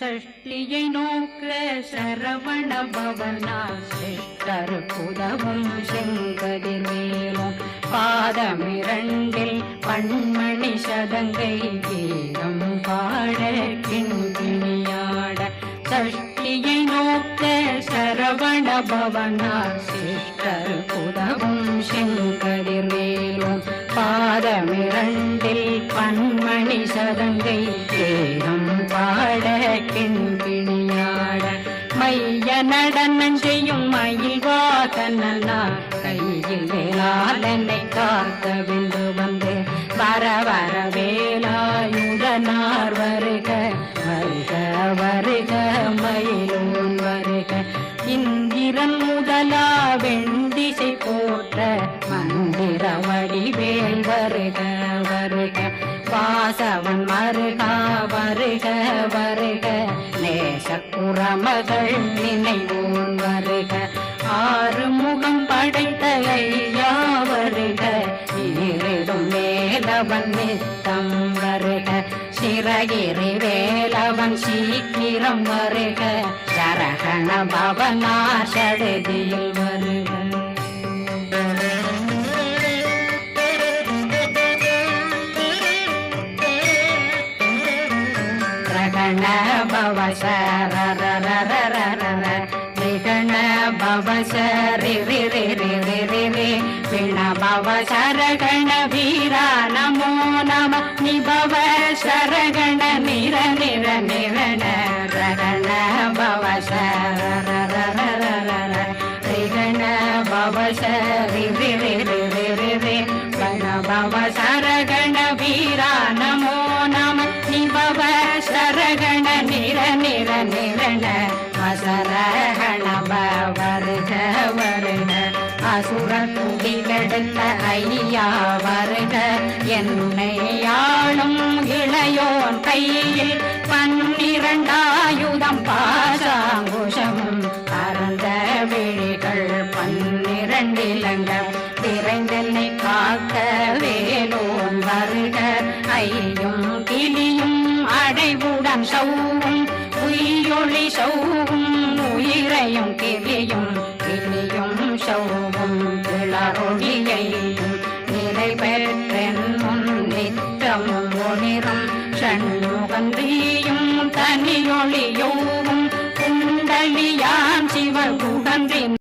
சஷ்டியை நோக்க சரவண பவனா சிஷ்டர் புதவும் செங்கதிர் மேலும் பாதமிரண்டில் பண்மணி சதங்கை கீதம் பாட கிண்கிணியாட சஷ்டியை நோக்க சரவண பவனா சிஷ்டர் புதவும் செங்கதிர் மேலும் பாதமிரண்டில் பண்மணி சதங்கை கீதம் நடனம் செய்யும் மயில் வாகனா கையில் வேளாளனை காக்க விந்து வந்து வர வர வேலாயுதனார் வருக வருக வருக மயிலோன் வருக. இந்திரன் முதலா வெண்டிசை போட்ட மந்திர வடிவேல் வருக வருக. வாசவன் மருகா வருக வருக. நேசக்குறமகள் நினைவோன் வருக. ஆறு முகம் படைத்த ஐயா வருக ஈரிடும் வேலவன் நித்தம் வருக. சிறகிரி வேலவன் சீக்கிரம் வருக. சரகண பவனா சடுதியில் வருக. ரகண பவ சரரரரரரர ரிகண விண பவ வீரா நமோ நம நிபவ சரகண நிர நிர நிரண ரகண பவ சரரரரரர ரிகண வீரா வசரகண வருக வருக அசுர துடி ஐயா வருக என்னை ஆளும் இளையோன் கையில் பன்னிரண்டாயுதம் பாசாங்குஷம். அறந்த விழிகள் பன்னிரண்டிலங்க. விரைந்தனை காக்க வேலோன் வருக. ஐயும் கிளியும் அடைவுடன் சௌவும். உயிரொளி சௌ கிளையும் கிளியும் கிளியும் சௌவும் கிளரொழியையும் நிலை பெற்றென் முன் நித்தமும் ஒளிரும் சண்முகந்தியும் தனியொளியோவும் குண்டலியான் சிவகுகந்தின்